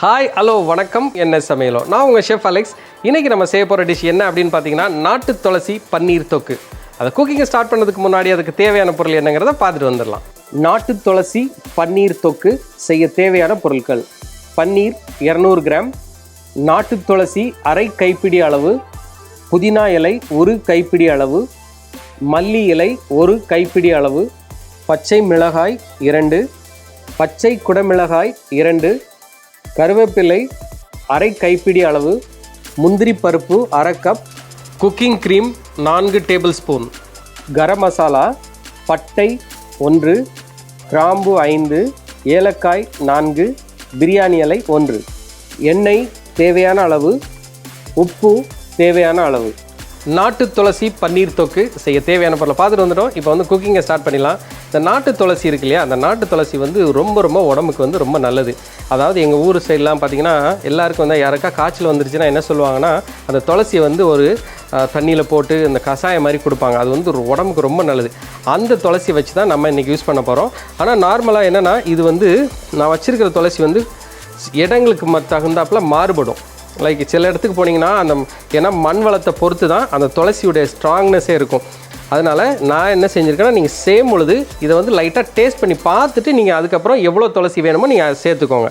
Hi hello வணக்கம். என்ன சமையலோ? நான் உங்கள் ஷெஃப் அலெக்ஸ் இன்றைக்கி நம்ம செய்ய போகிற டிஷ் என்ன அப்படின்னு பார்த்தீங்கன்னா நாட்டு துளசி பன்னீர் தொக்கு. அதை குக்கிங்கை ஸ்டார்ட் பண்ணதுக்கு முன்னாடி அதுக்கு தேவையான பொருள் என்னங்கிறத பார்த்துட்டு வந்துடலாம். நாட்டு துளசி பன்னீர் தொக்கு செய்ய தேவையான பொருட்கள். பன்னீர் இரநூறு கிராம். நாட்டு துளசி அரை கைப்பிடி அளவு. புதினா இலை ஒரு கைப்பிடி அளவு. மல்லி இலை ஒரு கைப்பிடி அளவு. பச்சை மிளகாய் இரண்டு. பச்சை குடமிளகாய் இரண்டு. கருவேப்பிலை அரை கைப்பிடி அளவு முந்திரி பருப்பு அரை கப் குக்கிங் க்ரீம் நான்கு டேபிள் ஸ்பூன் கரம் மசாலா பட்டை ஒன்று கிராம்பு ஐந்து ஏலக்காய் நான்கு பிரியாணி இலை ஒன்று. எண்ணெய் தேவையான அளவு உப்பு தேவையான அளவு. நாட்டு துளசி பன்னீர் தொக்கு செய்ய தேவையான பொருளை பார்த்துட்டு வந்துட்டோம். இப்போ வந்து குக்கிங்கை ஸ்டார்ட் பண்ணிடலாம். இந்த நாட்டு துளசி இருக்கு இல்லையா? அந்த நாட்டு துளசி வந்து ரொம்ப ரொம்ப உடம்புக்கு வந்து ரொம்ப நல்லது. அதாவது எங்கள் ஊர் சைட்லாம் பார்த்தீங்கன்னா எல்லாருக்கும் வந்து யாருக்கா காய்ச்சல் வந்துருச்சுன்னா என்ன சொல்லுவாங்கன்னா அந்த துளசியை வந்து ஒரு தண்ணியில் போட்டு இந்த கஷாயம் மாதிரி கொடுப்பாங்க. அது வந்து உடம்புக்கு ரொம்ப நல்லது. அந்த துளசி வச்சு தான் நம்ம இன்றைக்கி யூஸ் பண்ண போகிறோம் ஆனால் நார்மலாக என்னென்னா இது வந்து நான் வச்சுருக்கிற துளசி வந்து இடங்களுக்கு ம தகுந்தாப்புல மாறுபடும். லைக் சில இடத்துக்கு போனீங்கன்னா அந்த ஏன்னா மண் வளத்தை பொறுத்து தான் அந்த துளசியுடைய ஸ்ட்ராங்னஸே இருக்கும். அதனால் நான் என்ன செஞ்சுருக்கேன்னா நீங்கள் சேம் பொழுது இதை வந்து லைட்டாக டேஸ்ட் பண்ணி பார்த்துட்டு நீங்கள் அதுக்கப்புறம் எவ்வளோ துளசி வேணுமோ நீங்கள் அதை சேர்த்துக்கோங்க.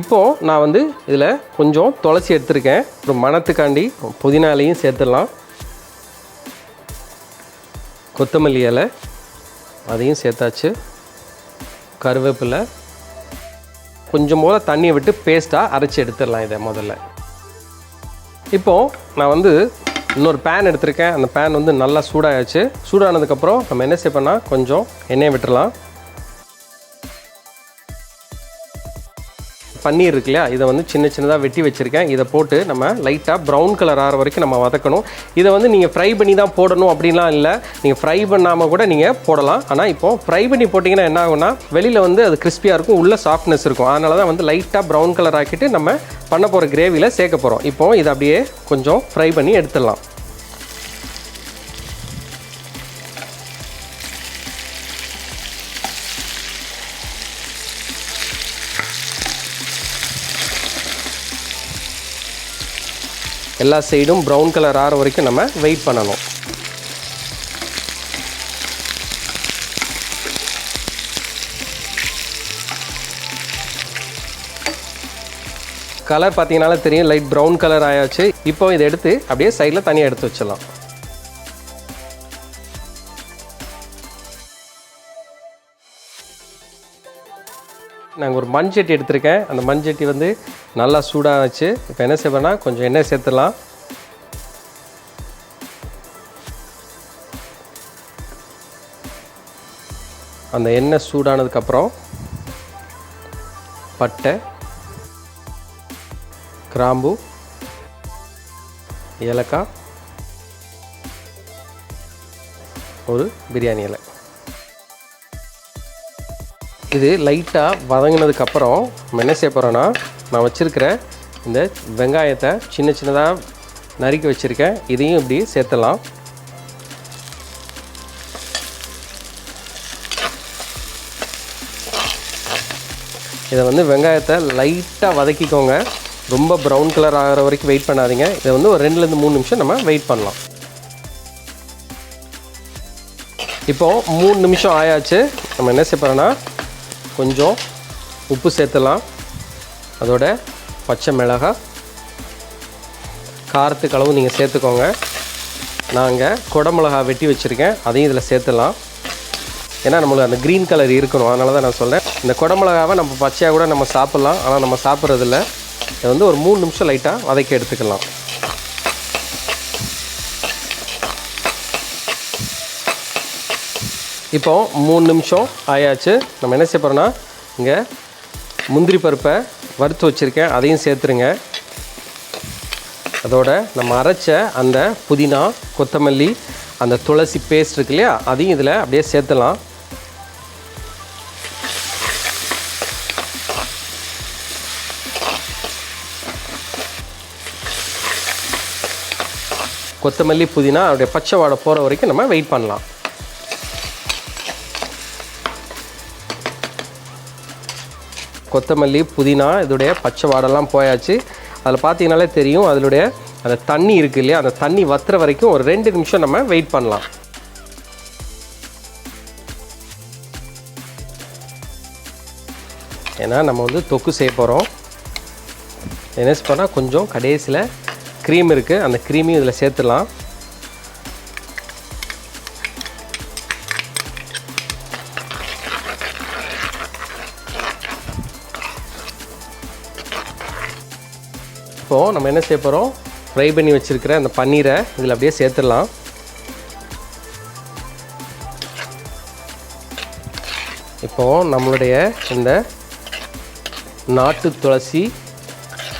இப்போது நான் வந்து இதில் கொஞ்சம் துளசி எடுத்திருக்கேன். ஒரு மணத்துக்காண்டி புதினாலையும் சேர்த்துடலாம். கொத்தமல்லி இலை அதையும் சேர்த்தாச்சு. கருவேப்பிலை கொஞ்சம் போல் தண்ணியை விட்டு பேஸ்ட்டாக அரைச்சி எடுத்துடலாம் இதை முதல்ல. இப்போது நான் வந்து இன்னொரு பேன் எடுத்திருக்கேன். அந்த பேன் வந்து நல்லா சூடாகிடுச்சு சூடானதுக்கப்புறம் நம்ம என்ன செய்யப்போனால் கொஞ்சம் எண்ணெயை விட்டுறலாம். பன்னீர் இருக்கு இல்லையா? இதை வந்து சின்ன சின்னதாக வெட்டி வச்சுருக்கேன். இதை போட்டு நம்ம லைட்டாக ப்ரௌன் கலர் ஆகிற வரைக்கும் நம்ம வதக்கணும். இதை வந்து நீங்கள் ஃப்ரை பண்ணி தான் போடணும் அப்படின்லாம் இல்லை. நீங்கள் ஃப்ரை பண்ணாமல் கூட நீங்கள் போடலாம். ஆனால் இப்போ ஃப்ரை பண்ணி போட்டிங்கன்னா என்ன ஆகும்னா வெளியில் வந்து அது கிறிஸ்பியாக இருக்கும் உள்ள சாஃப்ட்னஸ் இருக்கும். அதனால தான் வந்து லைட்டாக ப்ரௌன் கலர் ஆக்கிட்டு நம்ம பண்ண போகிற கிரேவியில் சேர்க்க போகிறோம் இப்போ இதை அப்படியே கொஞ்சம் ஃப்ரை பண்ணி எடுத்துடலாம். எல்லா சைடும் ப்ரௌன் கலர் ஆகிற வரைக்கும் நம்ம வெயிட் பண்ணணும். கலர் பார்த்தீங்கனால தெரியும் லைட் ப்ரௌன் கலர் ஆயாச்சு. இப்போ இதை எடுத்து அப்படியே சைடில் தனியாக எடுத்து வச்சிடலாம். நாங்கள் ஒரு மண்சட்டி எடுத்திருக்கேன். அந்த மண்சட்டி வந்து நல்லா சூடாக வச்சு இப்போ என்ன செய்வேன்னா கொஞ்சம் எண்ணெய் சேர்த்துடலாம். அந்த எண்ணெய் சூடானதுக்கப்புறம் பட்டை கிராம்பு ஏலக்காய் ஒரு பிரியாணி இலை. இது லைட்டாக வதங்கினதுக்கப்புறம் நம்ம என்ன செய்ய போகிறோன்னா நான் வச்சுருக்கிற இந்த வெங்காயத்தை சின்ன சின்னதாக நறுக்கி வச்சுருக்கேன். இதையும் இப்படி சேர்த்துலாம் இதை வந்து வெங்காயத்தை லைட்டாக வதக்கிக்கோங்க. ரொம்ப ப்ரௌன் கலர் ஆகிற வரைக்கும் வெயிட் பண்ணாதீங்க. இதை வந்து ஒரு ரெண்டுலேருந்து மூணு நிமிஷம் நம்ம வெயிட் பண்ணலாம். இப்போது மூணு நிமிஷம் ஆயாச்சு. நம்ம என்ன செய்ய போகிறோன்னா கொஞ்சம் உப்பு சேர்த்தலாம். அதோட பச்சை மிளகா. காரத்துக்கு அளவு நீங்கள் சேர்த்துக்கோங்க. நாங்கள் குடமிளகா வெட்டி வச்சுருக்கேன். அதையும் இதில் சேர்த்துலாம். ஏன்னா நம்மளுக்கு அந்த க்ரீன் கலர் இருக்கணும். அதனால தான் நான் சொல்கிறேன் இந்த குடமிளகாவை நம்ம பச்சையாக கூட நம்ம சாப்பிட்லாம். ஆனால் நம்ம சாப்பிட்றதில்ல. இதை வந்து ஒரு மூணு நிமிஷம் லைட்டாக வதக்கி எடுத்துக்கலாம். இப்போ மூணு நிமிஷம் ஆயாச்சு. நம்ம என்ன செய்ய போகிறோன்னா இங்கே முந்திரி பருப்பை வறுத்து வச்சுருக்கேன். அதையும் சேர்த்துருங்க. அதோட நம்ம அரைச்ச அந்த புதினா கொத்தமல்லி அந்த துளசி பேஸ்ட் இருக்கு இல்லையா அதையும் இதில் அப்படியே சேர்த்துலாம் கொத்தமல்லி புதினா அவருடைய பச்சை வாடை போகிற வரைக்கும் நம்ம வெயிட் பண்ணலாம். கொத்தமல்லி புதினா இதோடைய பச்சை வாடெல்லாம் போயாச்சு. அதில் பார்த்தீங்கனாலே தெரியும் அதனுடைய அந்த தண்ணி இருக்கு இல்லையா? அந்த தண்ணி வத்துற வரைக்கும் ஒரு ரெண்டு நிமிஷம் நம்ம வெயிட் பண்ணலாம். ஏன்னா நம்ம வந்து தொக்கு செய்ய போகிறோம் என்ன பண்ணால் கொஞ்சம் கடைசியில் க்ரீம் இருக்குது அந்த க்ரீமையும் இதில் சேர்த்துடலாம். இப்போது நம்ம என்ன செய்ய போகிறோம் ஃப்ரை பண்ணி வச்சுருக்கிற அந்த பன்னீரை இதில் அப்படியே சேர்த்துடலாம். இப்போது நம்மளுடைய இந்த நாட்டு துளசி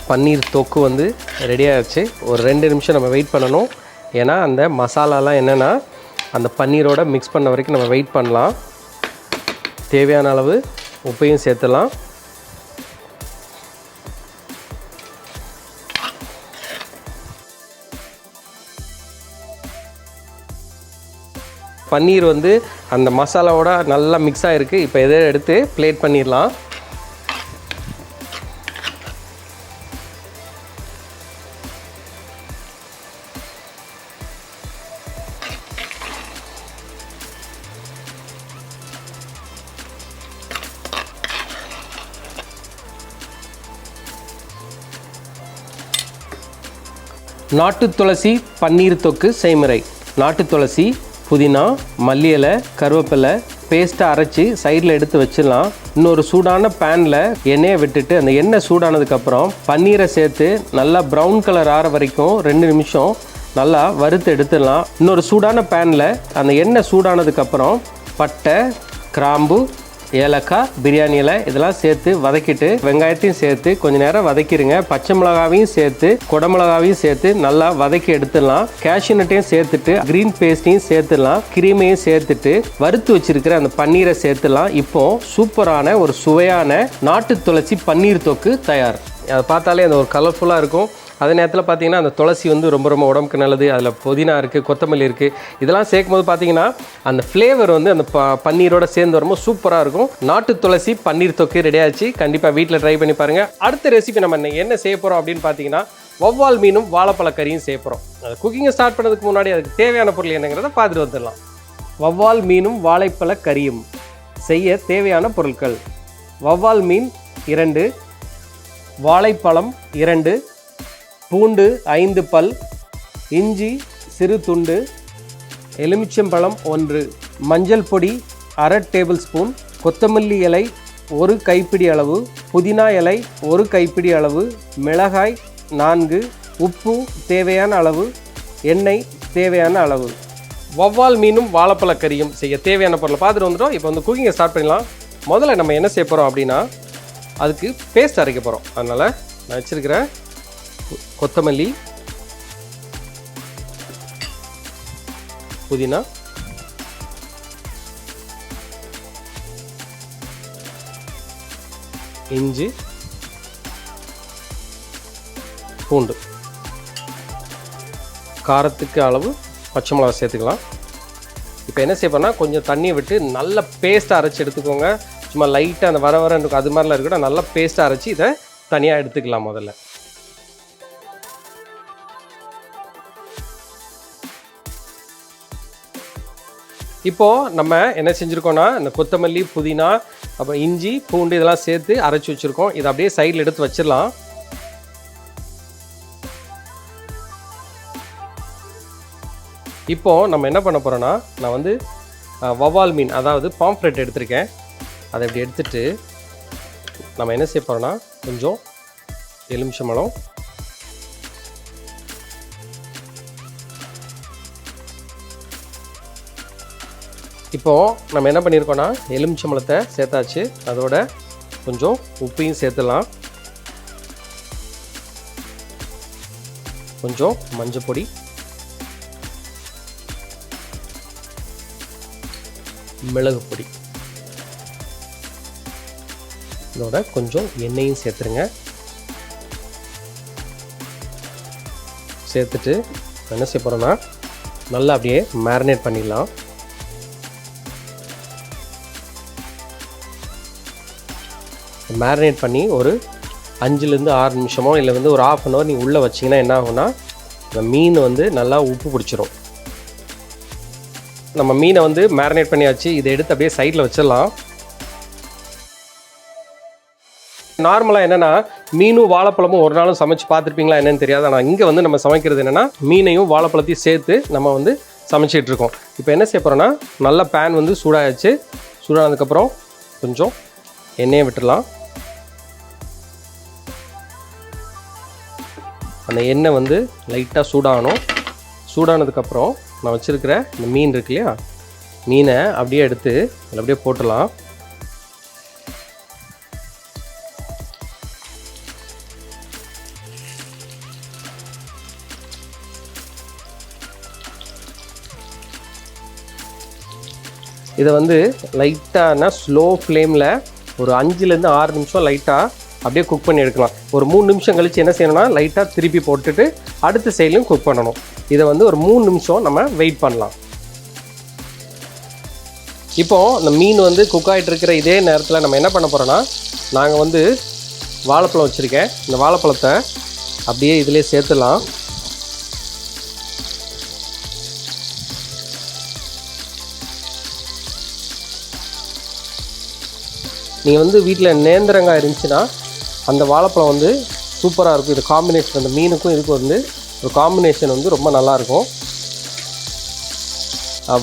பன்னீர் தொக்கு வந்து ரெடியாகிடுச்சு ஒரு ரெண்டு நிமிஷம் நம்ம வெயிட் பண்ணணும். ஏன்னா அந்த மசாலாலாம் என்னென்னா அந்த பன்னீரோட மிக்ஸ் பண்ண வரைக்கும் நம்ம வெயிட் பண்ணலாம். தேவையான அளவு உப்பையும் சேர்த்துலாம் பன்னீர் வந்து அந்த மசாலாவோட நல்லா மிக்ஸ் ஆகிருக்கு இப்போ இதை எடுத்து பிளேட் பண்ணிடலாம். நாட்டு துளசி பன்னீர் தொக்கு செய்முறை. நாட்டு துளசி புதினா மல்லி இலை கருவேப்பிலை பேஸ்ட்டை அரைச்சி சைடில் எடுத்து வச்சிடலாம். இன்னொரு சூடான பேனில் எண்ணெயை விட்டுட்டு அந்த எண்ணெய் சூடானதுக்கப்புறம் பன்னீரை சேர்த்து நல்லா ப்ரௌன் கலர் ஆற வரைக்கும் ரெண்டு நிமிஷம் நல்லா வறுத்து எடுத்துடலாம். இன்னொரு சூடான பேனில் அந்த எண்ணெய் சூடானதுக்கப்புறம் பட்டை கிராம்பு ஏலக்காய் பிரியாணி இலை இதெல்லாம் சேர்த்து வதக்கிட்டு வெங்காயத்தையும் சேர்த்து கொஞ்ச நேரம் வதக்கிடுங்க பச்சை மிளகாவையும் சேர்த்து குடமிளகாவையும் சேர்த்து நல்லா வதக்கி எடுத்துடலாம். கேஷ்யூ நட்டையும் சேர்த்துட்டு க்ரீன் பேஸ்ட்டையும் சேர்த்துடலாம். கிரீமையும் சேர்த்துட்டு வறுத்து வச்சிருக்கிற அந்த பன்னீரை சேர்த்துடலாம். இப்போ சூப்பரான ஒரு சுவையான நாட்டு துளசி பன்னீர் தொக்கு தயார். அதை பார்த்தாலே அந்த ஒரு கலர்ஃபுல்லாக இருக்கும். அதே நேரத்தில் பார்த்தீங்கன்னா அந்த துளசி வந்து ரொம்ப ரொம்ப உடம்புக்கு நல்லது அதில் புதினா இருக்குது கொத்தமல்லி இருக்குது இதெல்லாம் சேர்க்கும் போது பார்த்தீங்கன்னா அந்த ஃப்ளேவர் வந்து அந்த ப பன்னீரோட சேர்ந்து வரும்போது சூப்பராக இருக்கும். நாட்டு துளசி பன்னீர் தொக்கு ரெடி ஆச்சு. கண்டிப்பாக வீட்டில் ட்ரை பண்ணி பாருங்கள் அடுத்த ரெசிபி நம்ம என்ன செய்ய போகிறோம் அப்படின்னு பார்த்தீங்கன்னா வவ்வால் மீனும் வாழைப்பழ கறியும் செய்ய போகிறோம் அது குக்கிங்கை ஸ்டார்ட் பண்ணதுக்கு முன்னாடி அதுக்கு தேவையான பொருள் என்னங்கிறத பார்த்துட்டு வந்துடலாம். வவ்வால் மீனும் வாழைப்பழ கறியும் செய்ய தேவையான பொருட்கள். வவ்வால் மீன் இரண்டு வாழைப்பழம் இரண்டு பூண்டு ஐந்து பல் இஞ்சி சிறு துண்டு எலுமிச்சம்பழம் ஒன்று மஞ்சள் பொடி அரை டேபிள் ஸ்பூன் கொத்தமல்லி இலை ஒரு கைப்பிடி அளவு புதினா இலை ஒரு கைப்பிடி அளவு மிளகாய் நான்கு உப்பு தேவையான அளவு எண்ணெய் தேவையான அளவு. வவ்வால் மீனும் வாழைப்பழ கறியும் செய்ய தேவையான பொருளை பார்த்துட்டு வந்துட்டோம். இப்போ வந்து குக்கிங்கை ஸ்டார்ட் பண்ணலாம் முதல்ல நம்ம என்ன செய்ய போகிறோம் அப்படின்னா அதுக்கு பேஸ்ட் அரைக்க போகிறோம் அதனால் நான் வச்சுருக்கிறேன். கொத்தமல்லி புதினா இஞ்சி பூண்டு. காரத்துக்கு அளவு பச்சை மிளகா சேர்த்துக்கலாம். இப்போ என்ன செய்யப்போனா கொஞ்சம் தண்ணியை விட்டு நல்ல பேஸ்ட்டாக அரைச்சி எடுத்துக்கோங்க. சும்மா லைட்டாக அந்த வர வர இருக்கும் அது மாதிரிலாம் இருக்கட்டும் நல்லா பேஸ்ட்டாக அரைச்சி இதை தனியாக எடுத்துக்கலாம் முதல்ல. இப்போது நம்ம என்ன செஞ்சுருக்கோன்னா இந்த கொத்தமல்லி புதினா அப்புறம் இஞ்சி பூண்டு இதெல்லாம் சேர்த்து அரைச்சி வச்சுருக்கோம். இதை அப்படியே சைடில் எடுத்து வச்சிடலாம். இப்போது நம்ம என்ன பண்ண போகிறோன்னா நான் வந்து வவால் மீன் அதாவது பாம்ஃப்ரெட் எடுத்திருக்கேன். அதை இப்படி எடுத்துட்டு நம்ம என்ன செய்ய போகிறோன்னா கொஞ்சம் எலுமிச்சம்பழம் இப்போது நம்ம என்ன பண்ணியிருக்கோன்னா எலுமிச்சம்பழத்தை சேர்த்தாச்சு. அதோட கொஞ்சம் உப்பையும் சேர்த்துலாம் கொஞ்சம் மஞ்சள் பொடி. மிளகு பொடி. இதோட கொஞ்சம் எண்ணெயும் சேர்த்துருங்க. சேர்த்துட்டு என்ன செய்ய போகிறோன்னா நல்லா அப்படியே மேரினேட் பண்ணிடலாம். மேரினேட் பண்ணி ஒரு அஞ்சுலேருந்து ஆறு நிமிஷமோ இல்லை வந்து ஒரு ஆஃப் அன் ஹவர் நீங்கள் உள்ளே வச்சிங்கன்னா என்ன ஆகும்னா இந்த மீன் வந்து நல்லா உப்பு பிடிச்சிரும். நம்ம மீனை வந்து மேரினேட் பண்ணியாச்சு. இதை எடுத்து அப்படியே சைடில் வச்சிடலாம். நார்மலாக என்னென்னா மீனும் வாழைப்பழமும் ஒரு நாளும் சமைச்சு பார்த்துருப்பீங்களா என்னென்னு தெரியாது. ஆனால் இங்கே வந்து நம்ம சமைக்கிறது என்னென்னா மீனையும் வாழைப்பழத்தையும் சேர்த்து நம்ம வந்து சமைச்சிட்டு இருக்கோம். இப்போ என்ன செய்ய போகிறோன்னா நல்ல பேன் வந்து சூடாகிடுச்சு சூடானதுக்கப்புறம் கொஞ்சம் எண்ணெயை விட்டுடலாம். அந்த எண்ணெய் வந்து லைட்டாக சூடாகணும். சூடானதுக்கப்புறம் நான் வச்சுருக்கிற இந்த மீன் இருக்கு இல்லையா மீனை அப்படியே எடுத்து அதில் அப்படியே போட்டுடலாம். இதை வந்து லைட்டான ஸ்லோ ஃப்ளேமில் ஒரு அஞ்சுலேருந்து ஆறு நிமிஷம் லைட்டாக அப்படியே குக் பண்ணி எடுக்கலாம். ஒரு மூணு நிமிஷம் கழித்து என்ன செய்யணும்னா லைட்டாக திருப்பி போட்டுட்டு அடுத்த சைட்லையும் குக் பண்ணணும். இதை வந்து ஒரு மூணு நிமிஷம் நம்ம வெயிட் பண்ணலாம். இப்போது இந்த மீன் வந்து குக் ஆகிட்டு இருக்கிற இதே நேரத்தில் நம்ம என்ன பண்ண போகிறோன்னா நாங்கள் வந்து வாழைப்பழம் வச்சுருக்கேன். இந்த வாழைப்பழத்தை அப்படியே இதிலே சேர்த்துடலாம். நீங்கள் வந்து வீட்டில் நேந்திரங்காய் இருந்துச்சுன்னா அந்த வாழைப்பழம் வந்து சூப்பராக இருக்கும். இது காம்பினேஷன் அந்த மீனுக்கும் இதுக்கும் வந்து ஒரு காம்பினேஷன் வந்து ரொம்ப நல்லாயிருக்கும்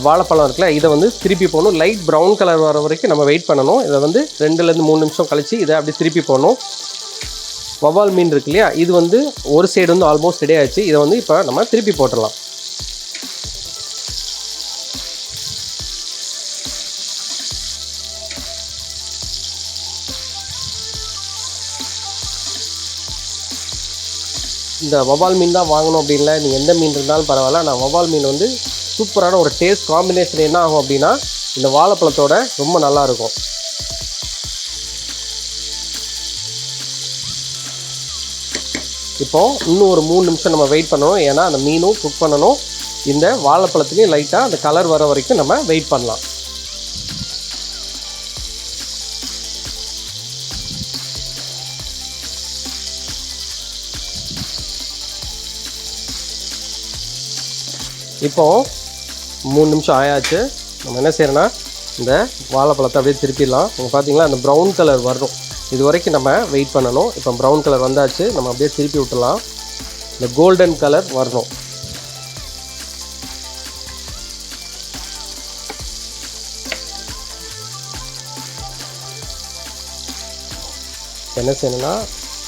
வாழைப்பழம் இருக்குல்ல இதை வந்து திருப்பி போகணும் லைட் ப்ரௌன் கலர் வர வரைக்கும் நம்ம வெயிட் பண்ணணும். இதை வந்து ரெண்டுலேருந்து மூணு நிமிஷம் கழித்து இதை அப்படி திருப்பி போகணும் வவ்வால் மீன் இருக்கு இல்லையா இது வந்து ஒரு சைடு வந்து ஆல்மோஸ்ட் ரெடி ஆச்சு இதை வந்து இப்போ நம்ம திருப்பி போட்டுடலாம். இந்த வவ்வால் மீன் தான் வாங்கணும் அப்படின்ல நீங்கள் எந்த மீன் இருந்தாலும் பரவாயில்ல. நான் வவால் மீன் வந்து சூப்பரான ஒரு டேஸ்ட் காம்பினேஷன் என்ன ஆகும் அப்படின்னா இந்த வாழைப்பழத்தோட ரொம்ப நல்லா இருக்கும். இன்னும் ஒரு மூணு நிமிஷம் நம்ம வெயிட் பண்ணணும். ஏன்னா அந்த மீனும் குக் பண்ணணும். இந்த வாழைப்பழத்துலேயும் லைட்டாக அந்த கலர் வர வரைக்கும் நம்ம வெயிட் பண்ணலாம். இப்போ மூணு நிமிஷம் ஆயாச்சு. நம்ம என்ன செய்யறோன்னா இந்த வாழைப்பழத்தை அப்படியே திருப்பிடலாம். நீங்கள் பார்த்தீங்களா அந்த ப்ரௌன் கலர் வரும். இது வரைக்கும் நம்ம வெயிட் பண்ணணும். இப்போ ப்ரௌன் கலர் வந்தாச்சு நம்ம அப்படியே திருப்பி விட்டுலாம் இந்த கோல்டன் கலர் வரணும். என்ன செய்யணும்னா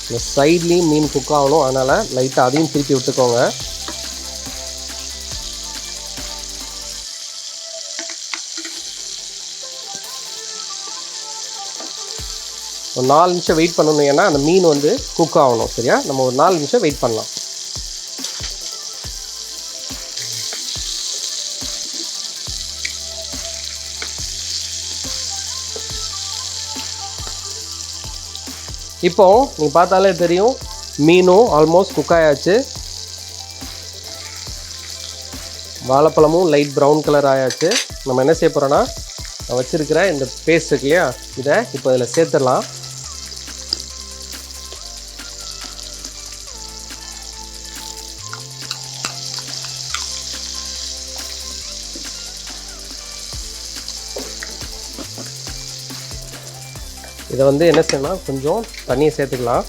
இந்த சைட்லேயும் மீன் குக் ஆகணும். அதனால் லைட்டாக அதையும் திருப்பி விட்டுக்கோங்க. ஒரு நாலு நிமிஷம் வெயிட் பண்ணணும் ஏன்னா அந்த மீன் வந்து குக் ஆகணும் சரியா? நம்ம ஒரு நாலு நிமிஷம் வெயிட் பண்ணலாம். இப்போ நீ பார்த்தாலே தெரியும் மீனும் ஆல்மோஸ்ட் குக் ஆயாச்சு. வாழைப்பழமும் லைட் ப்ரௌன் கலர் ஆயாச்சு. நம்ம என்ன செய்ய போகிறோன்னா நான் வச்சுருக்கிற இந்த பேஸ்ட் இருக்கு இல்லையா? இதை இப்போ இதில் சேர்த்துடலாம். இதை வந்து என்ன செய்யணும் கொஞ்சம் தண்ணியை சேர்த்துக்கலாம்.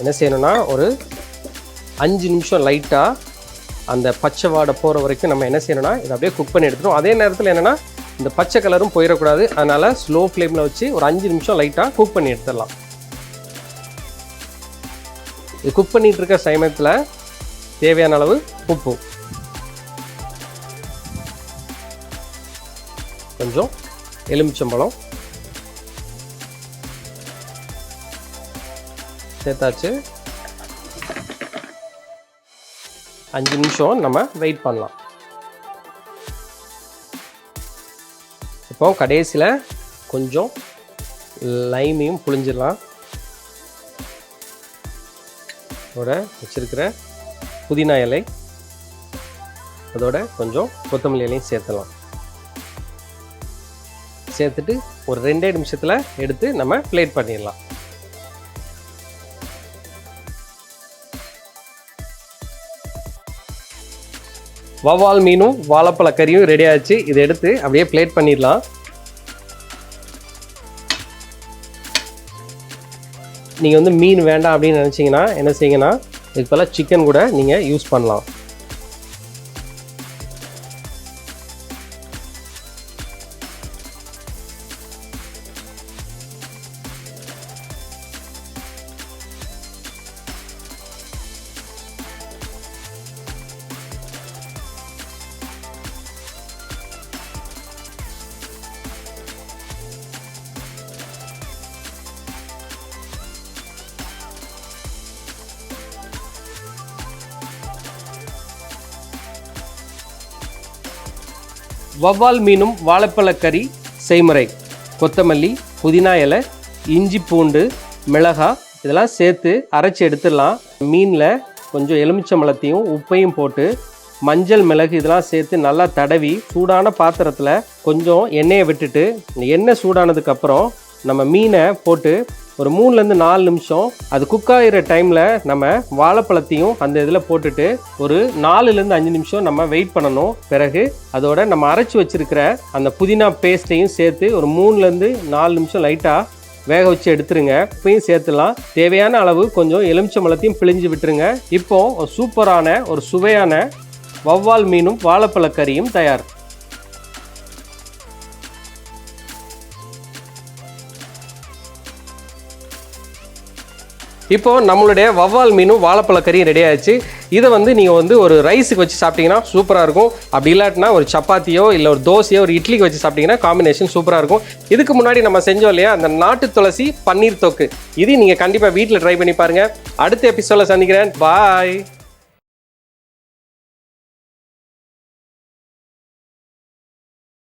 என்ன செய்யணும்னா ஒரு அஞ்சு நிமிஷம் லைட்டாக அந்த பச்சை வாடை போகிற வரைக்கும் நம்ம என்ன செய்யணும்னா இதை அப்படியே குக் பண்ணி எடுத்துடும் அதே நேரத்தில் என்னென்னா இந்த பச்சை கலரும் போயிடக்கூடாது. அதனால் ஸ்லோ ஃப்ளேமில் வச்சு ஒரு அஞ்சு நிமிஷம் லைட்டாக குக் பண்ணி எடுத்துடலாம். இது குக் பண்ணிகிட்டு இருக்க சமயத்தில் தேவையான அளவு உப்பு. கொஞ்சம் எலுமிச்சம்பழம். சேர்த்தாச்சு. அஞ்சு நிமிஷம் நம்ம வெயிட் பண்ணலாம். இப்போ கடைசியில் கொஞ்சம் லைமையும் புழிஞ்சிடலாம். அதோட வச்சுருக்கிற புதினா இலை அதோட கொஞ்சம் கொத்தமல்லி இலையும் சேர்த்துலாம் சேர்த்துட்டு ஒரு ரெண்டே நிமிஷத்தில் எடுத்து நம்ம பிளேட் பண்ணிடலாம். வவ்வால் மீனும் வாழைப்பழ கறியும் ரெடி ஆச்சு. இதை எடுத்து அப்படியே பிளேட் பண்ணிடலாம். நீங்கள் வந்து மீன் வேண்டாம் அப்படின்னு நினச்சிங்கன்னா என்ன செய்யுங்கன்னா இதுக்கு பதிலாக சிக்கன் கூட நீங்கள் யூஸ் பண்ணலாம். வவ்வால் மீனும் வாழைப்பழ கறி செய்முறை. கொத்தமல்லி புதினா இலை இஞ்சி பூண்டு மிளகாய் இதெல்லாம் சேர்த்து அரைச்சி எடுத்துடலாம். மீனில் கொஞ்சம் எலுமிச்சம்பழத்தையும் உப்பையும் போட்டு மஞ்சள் மிளகு இதெல்லாம் சேர்த்து நல்லா தடவி சூடான பாத்திரத்தில் கொஞ்சம் எண்ணெயை விட்டுட்டு எண்ணெய் சூடானதுக்கப்புறம் நம்ம மீனை போட்டு ஒரு மூணுலேருந்து நாலு நிமிஷம். அது குக் ஆகிற டைமில் நம்ம வாழைப்பழத்தையும் அந்த இதில் போட்டுட்டு ஒரு நாலுலேருந்து அஞ்சு நிமிஷம் நம்ம வெயிட் பண்ணணும். பிறகு அதோட நம்ம அரைச்சி வச்சுருக்கிற அந்த புதினா பேஸ்ட்டையும் சேர்த்து ஒரு மூணுலேருந்து நாலு நிமிஷம் லைட்டாக வேக வச்சு எடுத்துருங்க. இப்பையும் சேர்த்துலாம். தேவையான அளவு கொஞ்சம் எலுமிச்சம்பழத்தையும் பிழிஞ்சு விட்டுருங்க. இப்போ ஒரு சூப்பரான ஒரு சுவையான வவ்வால் மீனும் வாழைப்பழ கறியும் தயார். இப்போ நம்மளுடைய வவ்வால் மீனும் வாழைப்பழ கறியும் ரெடி ஆயிடுச்சு. இதை வந்து நீங்கள் வந்து ஒரு ரைஸுக்கு வச்சு சாப்பிட்டீங்கன்னா சூப்பராக இருக்கும். அப்படி இல்லாட்டினா ஒரு சப்பாத்தியோ இல்லை ஒரு தோசையோ ஒரு இட்லிக்கு வச்சு சாப்பிட்டீங்கன்னா காம்பினேஷன் சூப்பராக இருக்கும். இதுக்கு முன்னாடி நம்ம செஞ்சோம் இல்லையா? அந்த நாட்டு துளசி பன்னீர் தொக்கு. இது நீங்கள் கண்டிப்பாக வீட்டில் ட்ரை பண்ணி பாருங்கள் அடுத்த எபிசோடில் சந்திக்கிறேன். பாய்